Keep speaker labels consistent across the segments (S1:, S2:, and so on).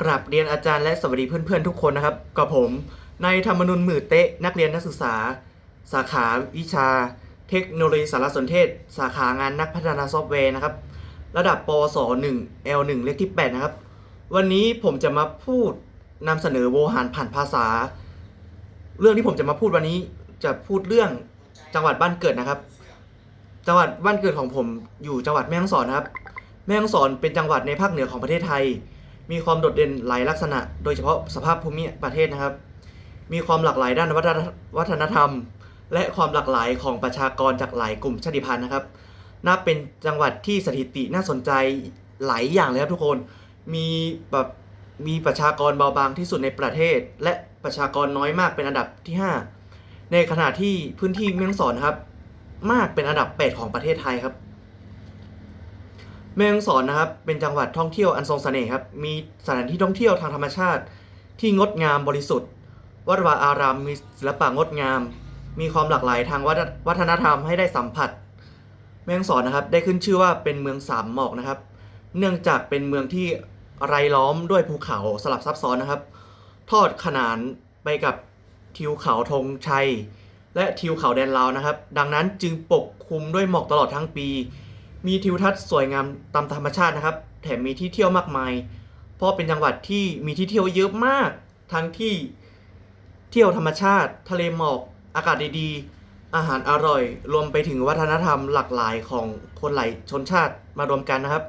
S1: กราบเรียนอาจารย์และสวัสดีเพื่อนๆทุกคนนะครับกับผมนายธรรมนุนหมื่นเตะนักเรียนนักศึกษา สาขาวิชา เทคโนโลยีสารสนเทศ สาขางานนักพัฒนาซอฟต์แวร์นะครับ ระดับปวส1 L1 เลขที่ 8 นะครับ วันนี้ผมจะมาพูดนำเสนอโวหารผ่านภาษา เรื่องที่ผมจะมาพูดวันนี้จะพูดเรื่องจังหวัดบ้านเกิดนะครับ จังหวัดบ้านเกิดของผมอยู่จังหวัดแม่ฮ่องสอนนะครับ แม่ฮ่องสอนเป็นจังหวัดในภาคเหนือของประเทศไทย มีความโดดเด่นหลายลักษณะ โดยเฉพาะสภาพภูมิประเทศนะครับ มีความหลากหลายด้านวัฒนธรรม และความหลากหลายของประชากรจากหลายกลุ่มชาติพันธุ์นะครับนับเป็นจังหวัดที่สถิติน่าสนใจหลายอย่างเลยครับทุกคน มีแบบมีประชากรเบาบางที่สุดในประเทศ และประชากรน้อยมากเป็นอันดับที่ 5 ในขณะที่พื้นที่แม่ฮ่องสอนครับ มากเป็นอันดับ 8 ของประเทศไทยครับ แม่ฮ่องสอนนะครับเป็นจังหวัดท่องเที่ยวอันทรงเสน่ห์ครับมีสถานที่ท่องเที่ยวทางธรรมชาติ ที่งดงามบริสุทธิ์ วัดวาอารามมีศิลปะงดงาม มีความหลากหลายทางวัฒนธรรมให้ได้สัมผัส แม่ฮ่องสอนนะครับได้ขึ้นชื่อว่าเป็นเมืองสามหมอกนะครับ เนื่องจากเป็นเมืองที่ไรล้อมด้วยภูเขาสลับซับซ้อนนะครับ ทอดขนานไปกับทิวเขาธงชัย และทิวเขาแดนลาวนะครับ ดังนั้นจึงปกคลุมด้วยหมอกตลอดทั้งปี มีทิวทัศน์สวยงามตามธรรมชาตินะครับ แถมมีที่เที่ยวมากมาย เพราะเป็นจังหวัดที่มีที่เที่ยวเยอะมาก ทั้งที่เที่ยวธรรมชาติ ทะเลหมอก อากาศดีๆ อาหารอร่อย รวมไปถึงวัฒนธรรมหลากหลายของคนหลายชนชาติมารวมกันนะครับ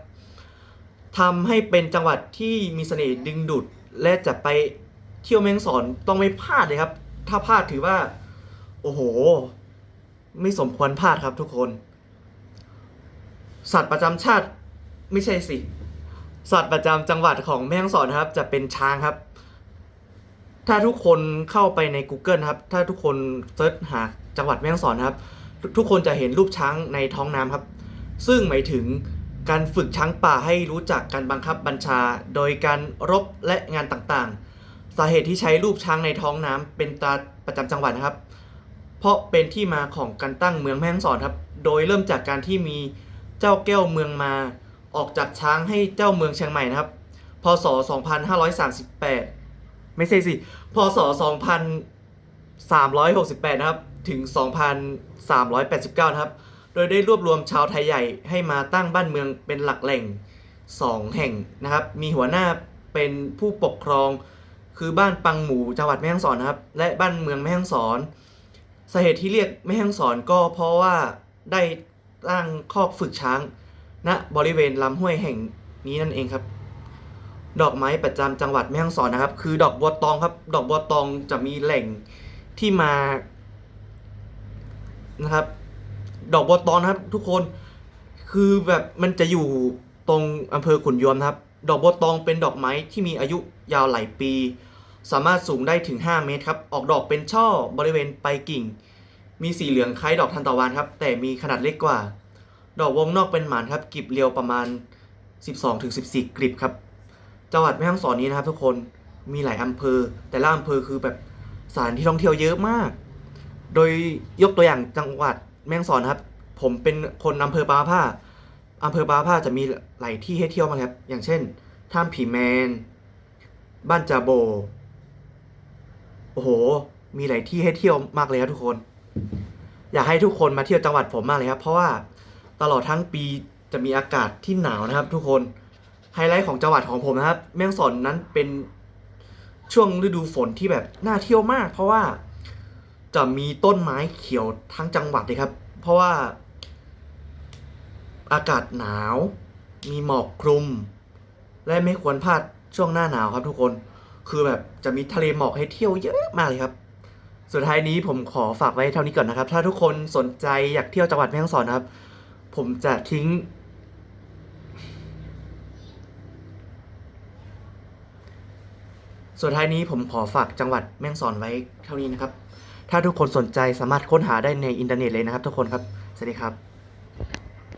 S1: ทำให้เป็นจังหวัดที่มีเสน่ห์ดึงดูด และจะไปเที่ยวแมฮ่องสอนต้องไม่พลาดเลยครับ ถ้าพลาดถือว่า โอ้โห ไม่สมควรพลาดครับทุกคน สัตว์ประจำชาติไม่ใช่สิ สัตว์ประจำจังหวัดของแม่ฮ่องสอนครับ จะเป็นช้างครับ ถ้าทุกคนเข้าไปใน Google ครับ ถ้าทุกคนเซิร์ชหาจังหวัดแม่ฮ่องสอนครับ ทุกคนจะเห็นรูปช้างในท้องน้ำครับ ซึ่งหมายถึงการฝึกช้างป่าให้รู้จักการบังคับบัญชา โดยการรบและงานต่างๆ สาเหตุที่ใช้รูปช้างในท้องน้ำเป็นตราประจำจังหวัดนะครับ เพราะเป็นที่มาของการตั้งเมืองแม่ฮ่องสอนครับ โดยเริ่มจากการที่มี เจ้าแก้วเมืองมาออกจากช้างให้เจ้าเมืองเชียงใหม่นะครับ พศ 2538 ไม่ใช่สิ พศ 2368 นะครับ ถึง 2389 นะครับ โดยได้รวบรวมชาวไทยใหญ่ให้มาตั้งบ้านเมืองเป็นหลักแหล่ง 2 แห่งนะครับ มีหัวหน้าเป็นผู้ปกครองคือบ้านปังหมูจังหวัดแม่ฮ่องสอนนะครับ และบ้านเมืองแม่ฮ่องสอนสาเหตุที่เรียกแม่ฮ่องสอนก็เพราะว่าได้ ตั้งคอกฝึกช้างณบริเวณลำห้วยแห่งนี้นั่นเองครับ ดอกไม้ประจำจังหวัดแม่ฮ่องสอนนะครับ คือดอกบัวตองครับ ดอกบัวตองจะมีแหล่งที่มานะครับ ดอกบัวตองนะครับ ทุกคนคือแบบมันจะอยู่ตรงอำเภอขุนยวมครับ ดอกบัวตองเป็นดอกไม้ที่มีอายุยาวหลายปี สามารถสูงได้ถึง 5 เมตรครับ ออกดอกเป็นช่อบริเวณปลายกิ่ง มีสีเหลืองคล้ายดอกทานตะวันครับ แต่มีขนาดเล็กกว่า ดอกวงนอกเป็นหมานครับกลีบเรียวประมาณ 12-14 กลีบครับ จังหวัดแม่ฮ่องสอนนี้นะครับ ทุกคนมีหลายอำเภอ แต่ละอำเภอคือแบบสถานที่ท่องเที่ยวเยอะมาก โดยยกตัวอย่างจังหวัดแม่ฮ่องสอนครับ ผมเป็นคนอำเภอปาผ้าอำเภอปาผ้าจะมีหลายที่ให้เที่ยวมาครับอย่างเช่นถ้ำผีแมน บ้านจาโบ โอ้โห มีหลายที่ให้เที่ยวมากเลยครับทุกคน อยากให้ทุกคนมาเที่ยวจังหวัดผมมากเลยครับ เพราะว่าตลอดทั้งปีจะมีอากาศที่หนาวนะครับ ทุกคนไฮไลท์ของจังหวัดของผมนะครับ แม่ฮ่องสอนนั้นเป็นช่วงฤดูฝนที่แบบน่าเที่ยวมาก เพราะว่าจะมีต้นไม้เขียวทั้งจังหวัดเลยครับ เพราะว่าอากาศหนาว มีหมอกคลุม และไม่ควรพลาดช่วงหน้าหนาวครับทุกคน คือแบบจะมีทะเลหมอกให้เที่ยวเยอะมากเลยครับ สุดท้ายนี้ผมขอฝากไว้เท่านี้ก่อนนะครับ ถ้าทุกคนสนใจอยากเที่ยวจังหวัดแม่ฮ่องสอนนะครับ ผมจะทิ้ง สุดท้ายนี้ผมขอฝากจังหวัดแม่ฮ่องสอนไว้เท่านี้นะครับ ถ้าทุกคนสนใจสามารถค้นหาได้ในอินเทอร์เน็ตเลยนะครับ ทุกคนครับ สวัสดีครับ